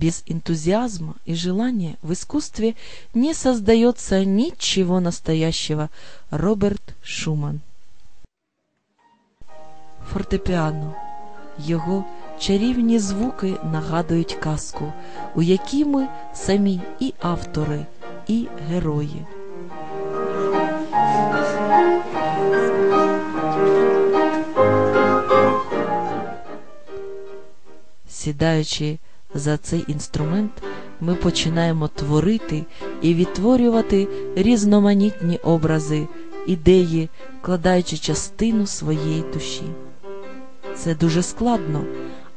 Без энтузиазма и желания в искусстве не создается ничего настоящего. Роберт Шуман. Фортепіано. Його чарівні звуки нагадують казку, у якій ми самі і автори, і герої. Сідаючи за цей інструмент, ми починаємо творити і відтворювати різноманітні образи, ідеї, вкладаючи частину своєї душі. Це дуже складно,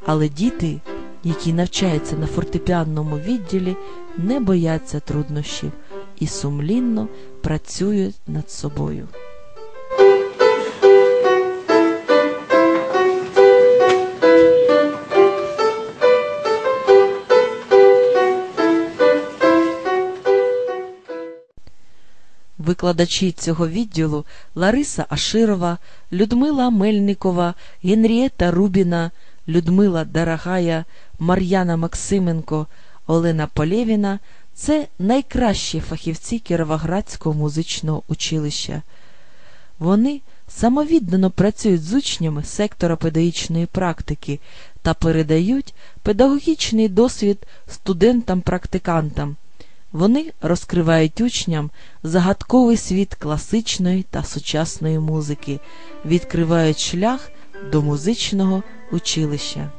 але діти, які навчаються на фортепіанному відділі, не бояться труднощів і сумлінно працюють над собою. Викладачі цього відділу Лариса Аширова, Людмила Мельникова, Генрієта Рубіна, Людмила Дарагая, Мар'яна Максименко, Олена Полєвіна це найкращі фахівці Кіровоградського музичного училища. Вони самовіддано працюють з учнями сектора педагогічної практики та передають педагогічний досвід студентам-практикантам. Вони розкривають учням загадковий світ класичної та сучасної музики, відкривають шлях до музичного училища.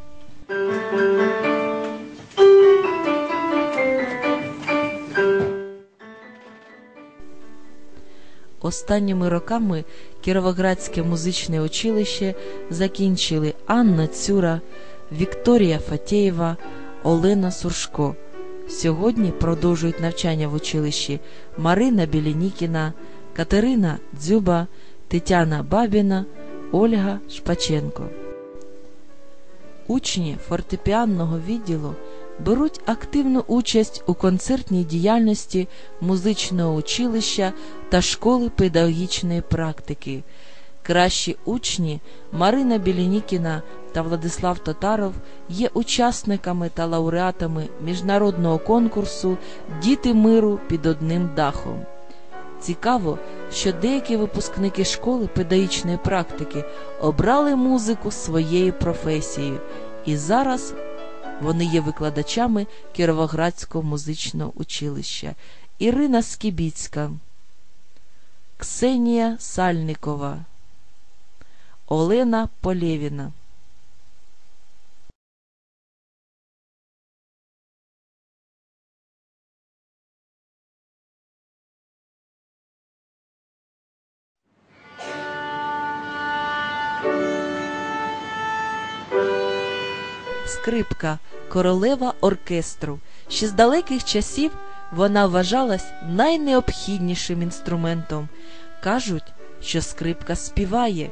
Останніми роками Кіровоградське музичне училище закінчили Анна Цюра, Вікторія Фатєєва, Олена Суршко. Сьогодні продовжують навчання в училищі Марина Білінікіна, Катерина Дзюба, Тетяна Бабіна, Ольга Шпаченко. Учні фортепіанного відділу беруть активну участь у концертній діяльності музичного училища та школи педагогічної практики. Кращі учні Марина Білінікіна та Владислав Татаров є учасниками та лауреатами міжнародного конкурсу Діти миру під одним дахом. Цікаво, що деякі випускники школи педагогічної практики обрали музику своєю професією, і зараз вони є викладачами Кіровоградського музичного училища Ірина Скібіцька, Ксенія Сальникова, Олена Полєвіна. Скрипка королева оркестру. Ще з далеких часів вона вважалась найнеобхіднішим інструментом. Кажуть, що скрипка співає,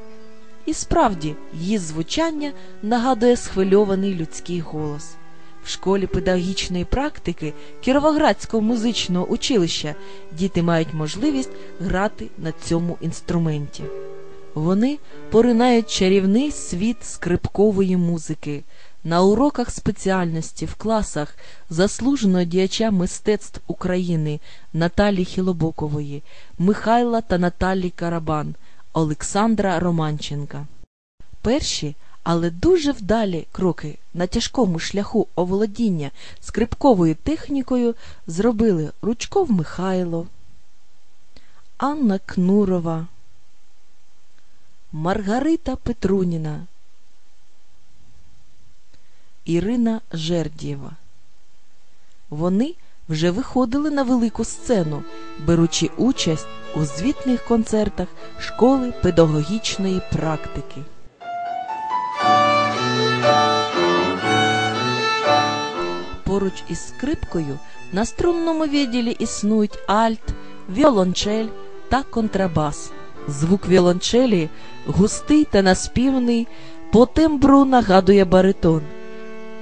і справді її звучання нагадує схвильований людський голос. В школі педагогічної практики Кіровоградського музичного училища діти мають можливість грати на цьому інструменті. Вони поринають чарівний світ скрипкової музики. На уроках спеціальності в класах заслуженого діяча мистецтв України Наталі Хілобокової, Михайла та Наталі Карабан, Олександра Романченка. Перші, але дуже вдалі кроки на тяжкому шляху оволодіння скрипковою технікою зробили Ручков Михайло, Анна Кнурова, Маргарита Петруніна. Ірина Жердієва. Вони вже виходили на велику сцену, беручи участь у звітних концертах школи педагогічної практики. Поруч із скрипкою на струнному відділі існують альт, віолончель та контрабас. Звук віолончелі густий та наспівний, по тембру нагадує баритон.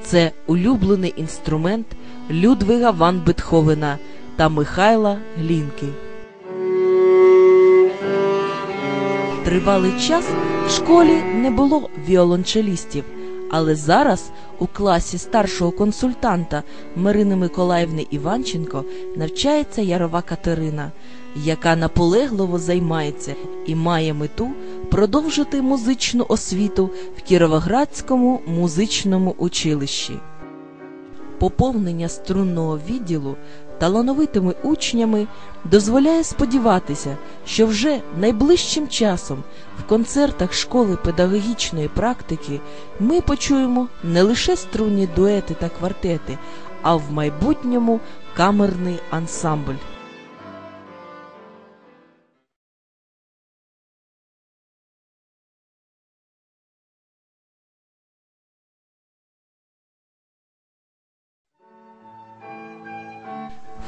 Це улюблений інструмент Людвига Ван Бетховена та Михайла Глінки. Тривалий час в школі не було віолончелістів, Але зараз у класі старшого консультанта Марини Миколаївни Іванченко навчається Ярова Катерина, яка наполегливо займається і має мету продовжити музичну освіту в Кіровоградському музичному училищі. Поповнення струнного відділу талановитими учнями дозволяє сподіватися, що вже найближчим часом в концертах школи педагогічної практики ми почуємо не лише струнні дуети та квартети, а в майбутньому камерний ансамбль.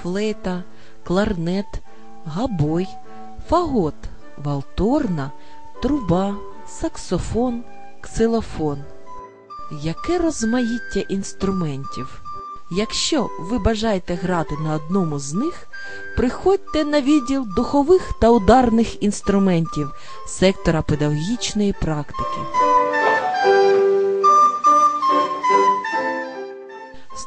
Флейта, кларнет, габой, фагот, валторна, труба, саксофон, ксилофон. Яке розмаїття інструментів! Якщо ви бажаєте грати на одному з них, приходьте на відділ духових та ударних інструментів сектора педагогічної практики.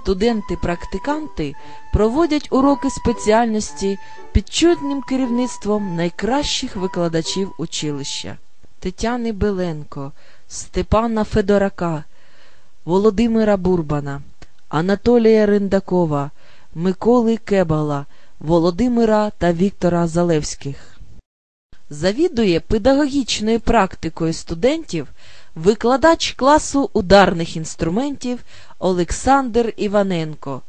Студенти-практиканти проводять уроки спеціальності під чудним керівництвом найкращих викладачів училища Тетяни Беленко, Степана Федорака, Володимира Бурбана, Анатолія Рендакова, Миколи Кебала, Володимира та Віктора Залевських. Завідує педагогічною практикою студентів викладач класу ударних інструментів Олександр Іваненко.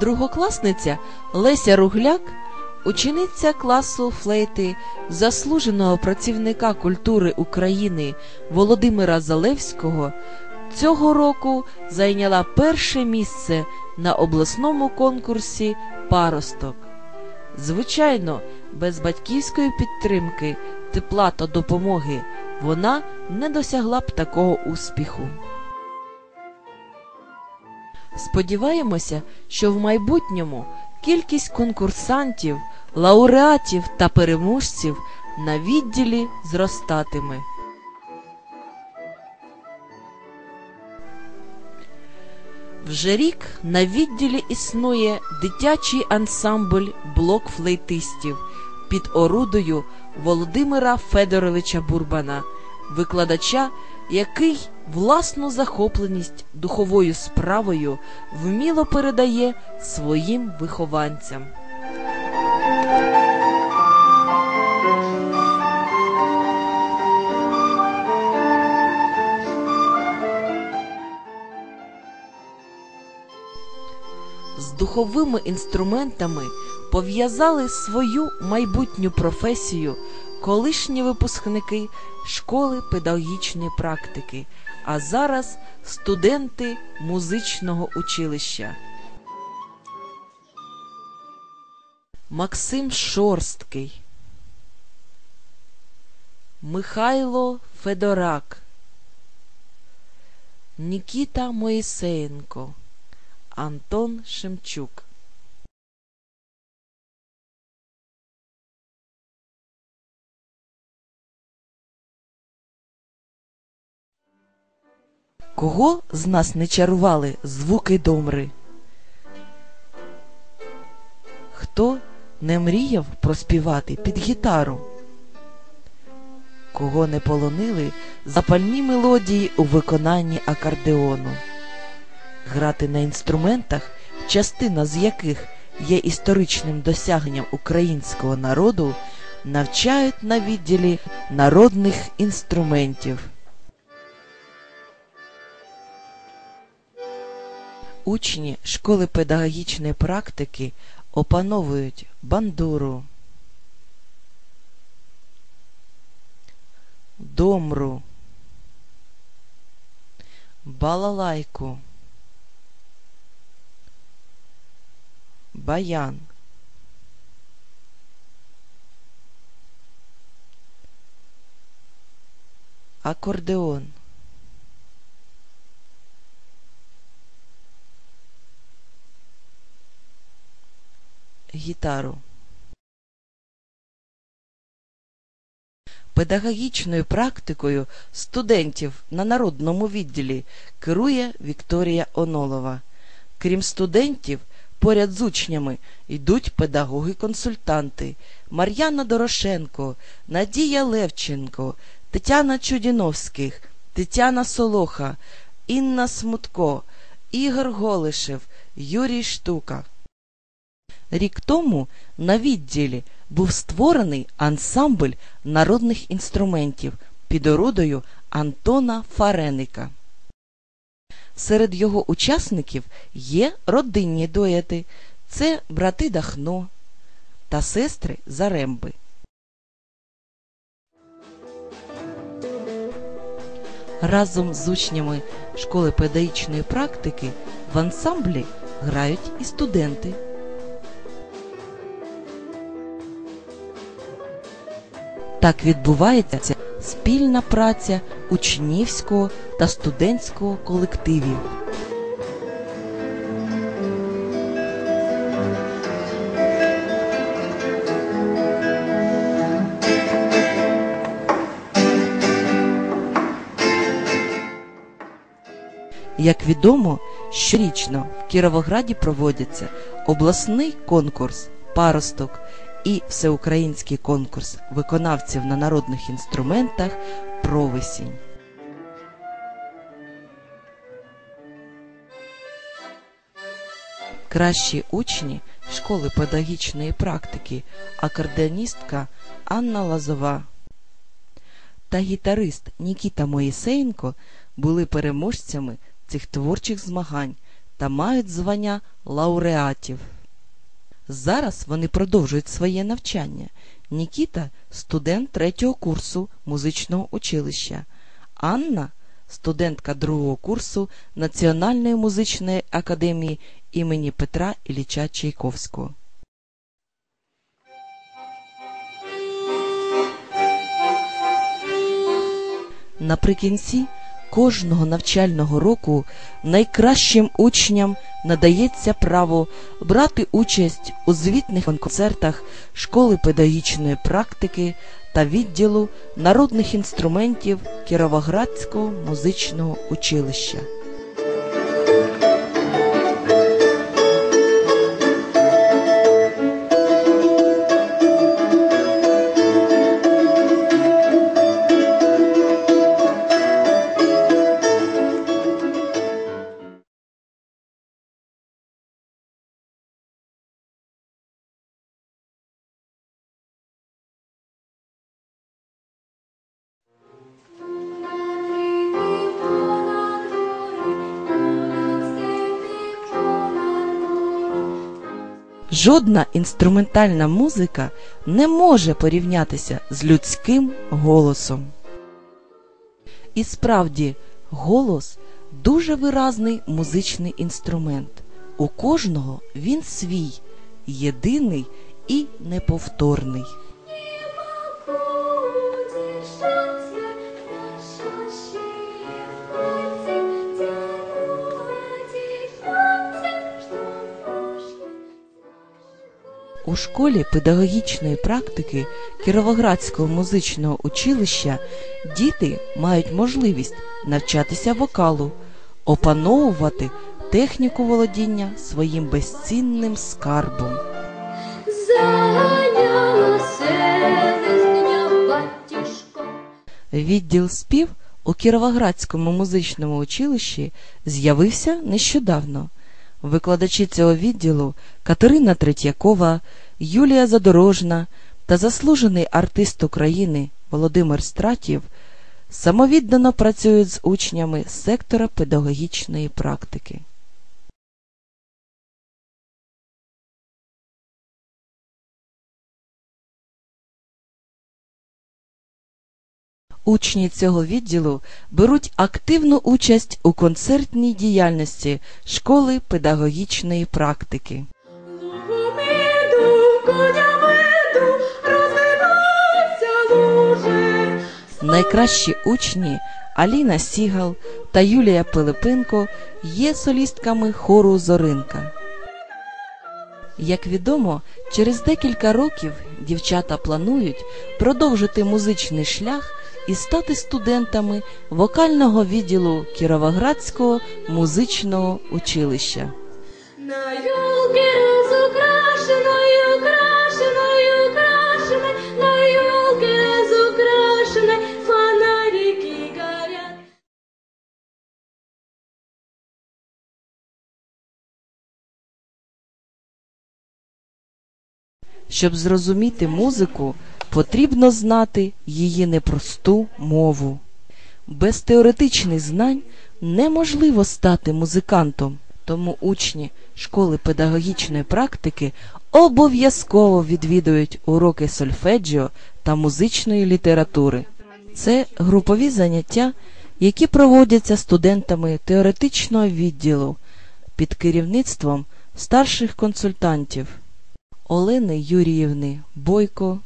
Другокласниця Леся Ругляк Учениця класу флейти заслуженого працівника культури України Володимира Залевського цього року зайняла перше місце на обласному конкурсі Паросток. Звичайно, без батьківської підтримки, тепла та допомоги вона не досягла б такого успіху. Сподіваємося, що в майбутньому кількість конкурсантів, лауреатів та переможців на відділі зростатиме. Вже рік на відділі існує дитячий ансамбль блок флейтистів під орудою Володимира Федоровича Бурбана, викладача, який власну захопленість духовою справою вміло передає своїм вихованцям. З духовими інструментами пов'язали свою майбутню професію колишні випускники школи педагогічної практики, а зараз студенти музичного училища. Максим Шорсткий, Михайло Федорак, Нікіта Моїсеєнко, Антон Шемчук. Кого з нас не чарували звуки домри? Хто не мріяв проспівати під гітару? Кого не полонили запальні мелодії у виконанні акордеону? Грати на інструментах, частина з яких є історичним досягненням українського народу, навчають на відділі народних інструментів. Учні школи педагогічної практики опановують бандуру, домру, балалайку, баян. акордеон. Гітару. Педагогічною практикою студентів на народному відділі керує Вікторія Онолова. Крім студентів, поряд з учнями йдуть педагоги-консультанти Мар'яна Дорошенко, Надія Левченко, Тетяна Чудіновських, Тетяна Солоха, Інна Смутко, Ігор Голишев, Юрій Штука. Рік тому на відділі був створений ансамбль народних інструментів під орудою Антона Фареника. Серед його учасників є родинні дуети це брати Дахно та сестри Заремби. Разом з учнями школи педагогічної практики в ансамблі грають і студенти. Так відбувається спільна праця учнівського та студентського колективів. Як відомо, щорічно в Кіровограді проводяться обласний конкурс Паросток і всеукраїнський конкурс виконавців на народних інструментах Провесінь. Кращі учні школи педагогічної практики, акордеоністка Анна Лазова та гітарист Нікіта Моїсеєнко були переможцями цих творчих змагань та мають звання лауреатів. Зараз вони продовжують своє навчання. Нікіта студент третього курсу музичного училища, Анна студентка другого курсу Національної музичної академії імені Петра Ілліча Чайковського. Наприкінці кожного навчального року найкращим учням надається право брати участь у звітних концертах школи педагогічної практики та відділу народних інструментів Кіровоградського музичного училища. Жодна інструментальна музика не може порівнятися з людським голосом. І справді, голос дуже виразний музичний інструмент. У кожного він свій, єдиний і неповторний. У школі педагогічної практики Кіровоградського музичного училища діти мають можливість навчатися вокалу, опановувати техніку володіння своїм безцінним скарбом. Відділ спів у Кіровоградському музичному училищі з'явився нещодавно. Викладачі цього відділу Катерина Третьякова, Юлія Задорожна та заслужений артист України Володимир Стратів самовіддано працюють з учнями сектора педагогічної практики. Учні цього відділу беруть активну участь у концертній діяльності школи педагогічної практики. Найкращі учні Аліна Сігал та Юлія Пилипенко є солістками хору Зоринка. Як відомо, через декілька років дівчата планують продовжити музичний шлях і стати студентами вокального відділу Кіровоградського музичного училища. На елке Щоб зрозуміти музику, потрібно знати її непросту мову. Без теоретичних знань неможливо стати музикантом, тому учні школи педагогічної практики обов'язково відвідують уроки сольфеджіо та музичної літератури. Це групові заняття, які проводяться студентами теоретичного відділу під керівництвом старших консультантів. Олени Юріївни Бойко,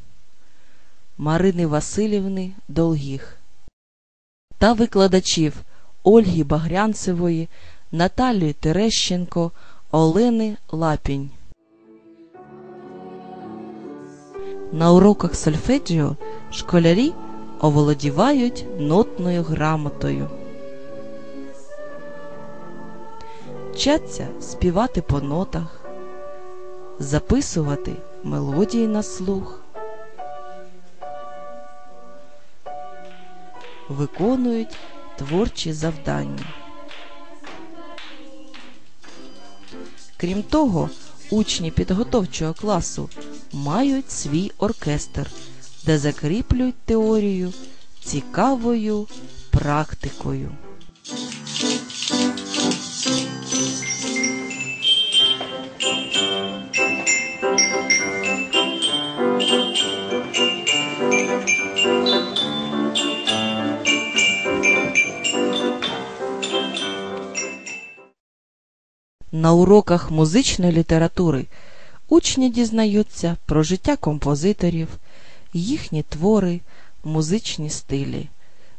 Марини Васильівни Долгіх та викладачів Ольги Багрянцевої, Наталії Терещенко, Олени Лапінь. На уроках сольфеджіо школярі оволодівають нотною грамотою. Вчаться співати по нотах записувати мелодії на слух, виконують творчі завдання. Крім того, учні підготовчого класу мають свій оркестр, де закріплюють теорію цікавою практикою. На уроках музичної літератури учні дізнаються про життя композиторів, їхні твори, музичні стилі.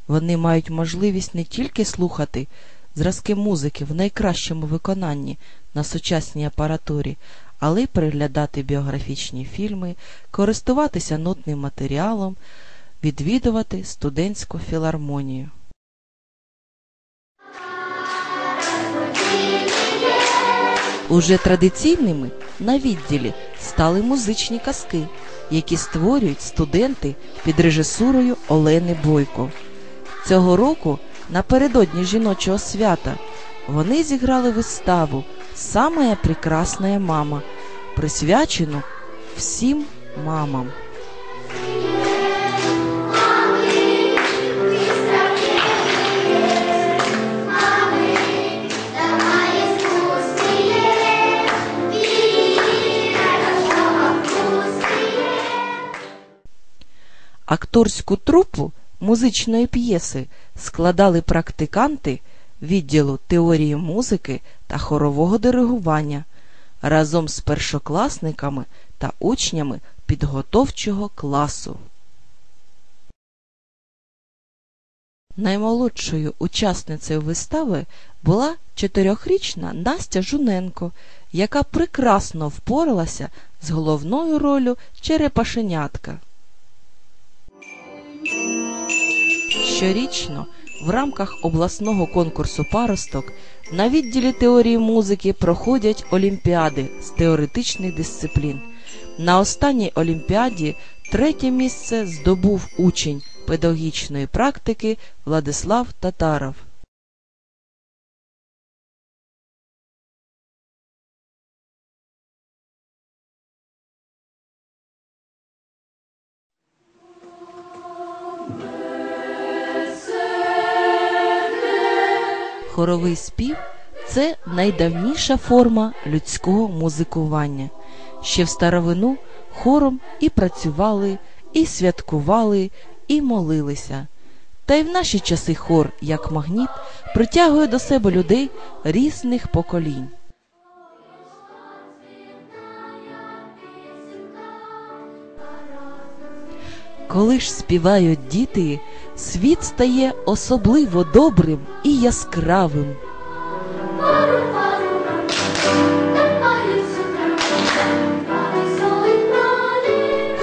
Вони мають можливість не тільки слухати зразки музики в найкращому виконанні на сучасній апаратурі, але й переглядати біографічні фільми, користуватися нотним матеріалом, відвідувати студентську філармонію. Уже традиційними на відділі стали музичні казки, які створюють студенти під режисурою Олени Бойко. Цього року, напередодні жіночого свята, вони зіграли виставу «Самая прекрасная мама, присвячену всім мамам. Акторську трупу музичної п'єси складали практиканти відділу теорії музики та хорового диригування разом з першокласниками та учнями підготовчого класу. Наймолодшою учасницею вистави була чотирьохрічна Настя Жуненко, яка прекрасно впоралася з головною ролью Черепашенятка. Щорічно в рамках обласного конкурсу паросток на відділі теорії музики проходять олімпіади з теоретичних дисциплін. На останній олімпіаді третє місце здобув учень педагогічної практики Владислав Татаров. Хоровий спів це найдавніша форма людського музикування. Ще в старовину хором і працювали, і святкували, і молилися. Та й в наші часи хор, як магніт, притягує до себе людей різних поколінь. Коли ж співають діти, світ стає особливо добрим і яскравим.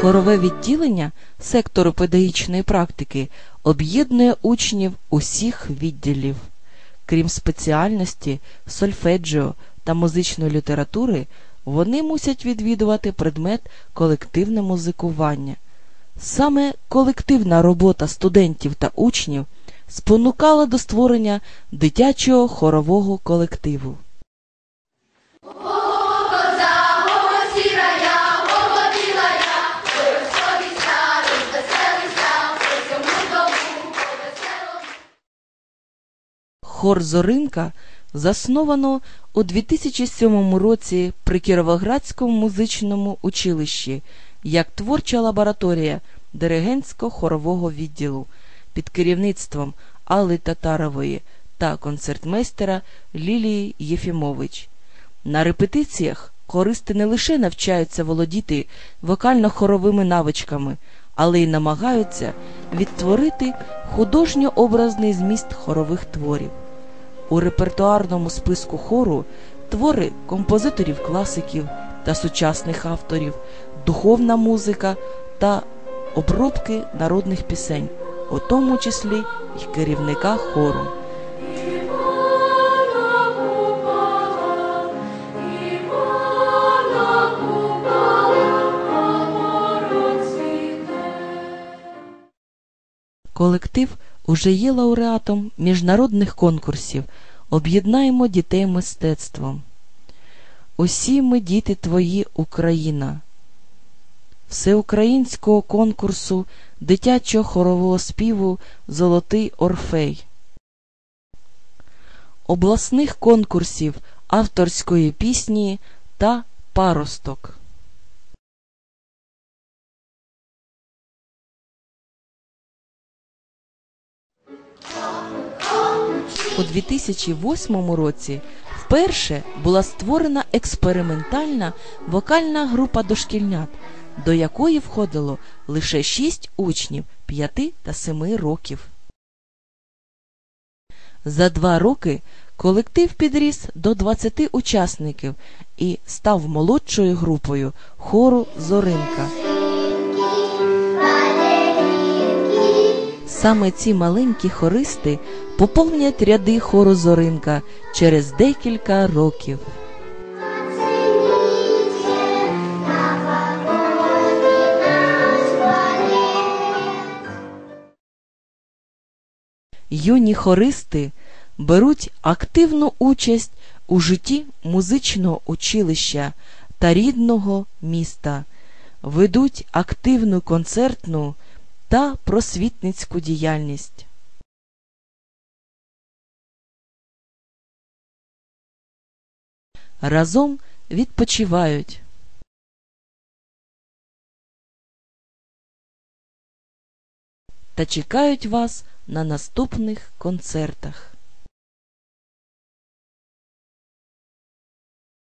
Хорове відділення сектору педагогічної практики об'єднує учнів усіх відділів. Крім спеціальності, сольфеджіо та музичної літератури, вони мусять відвідувати предмет колективне музикування. Саме колективна робота студентів та учнів спонукала до створення дитячого хорового колективу. Хор Зоринка засновано у 2007 році при Кіровоградському музичному училищі як творча лабораторія диригентсько-хорового відділу під керівництвом Алли Татарової та концертмейстера Лілії Єфімович. На репетиціях хористи не лише навчаються володіти вокально-хоровими навичками, але й намагаються відтворити художньо-образний зміст хорових творів. У репертуарному списку хору твори композиторів-класиків та сучасних авторів, духовна музика та обробки народних пісень, у тому числі й керівника хору. Колектив уже є лауреатом міжнародних конкурсів Об'єднаємо дітей мистецтвом. Усі ми діти твої Україна. Всеукраїнського конкурсу дитячого хорового співу Золотий Орфей. Обласних конкурсів авторської пісні та паросток. У 2008 році вперше була створена експериментальна вокальна група дошкільнят, до якої входило лише 6 учнів 5 та 7 років. За два роки колектив підріс до 20 учасників і став молодшою групою хору Зоринка. Саме ці маленькі хористи поповнять ряди хору Зоринка через декілька років. Юні хористи беруть активну участь у житті музичного училища та рідного міста, ведуть активну концертну та просвітницьку діяльність. Разом відпочивають. Та чекають вас на наступних концертах.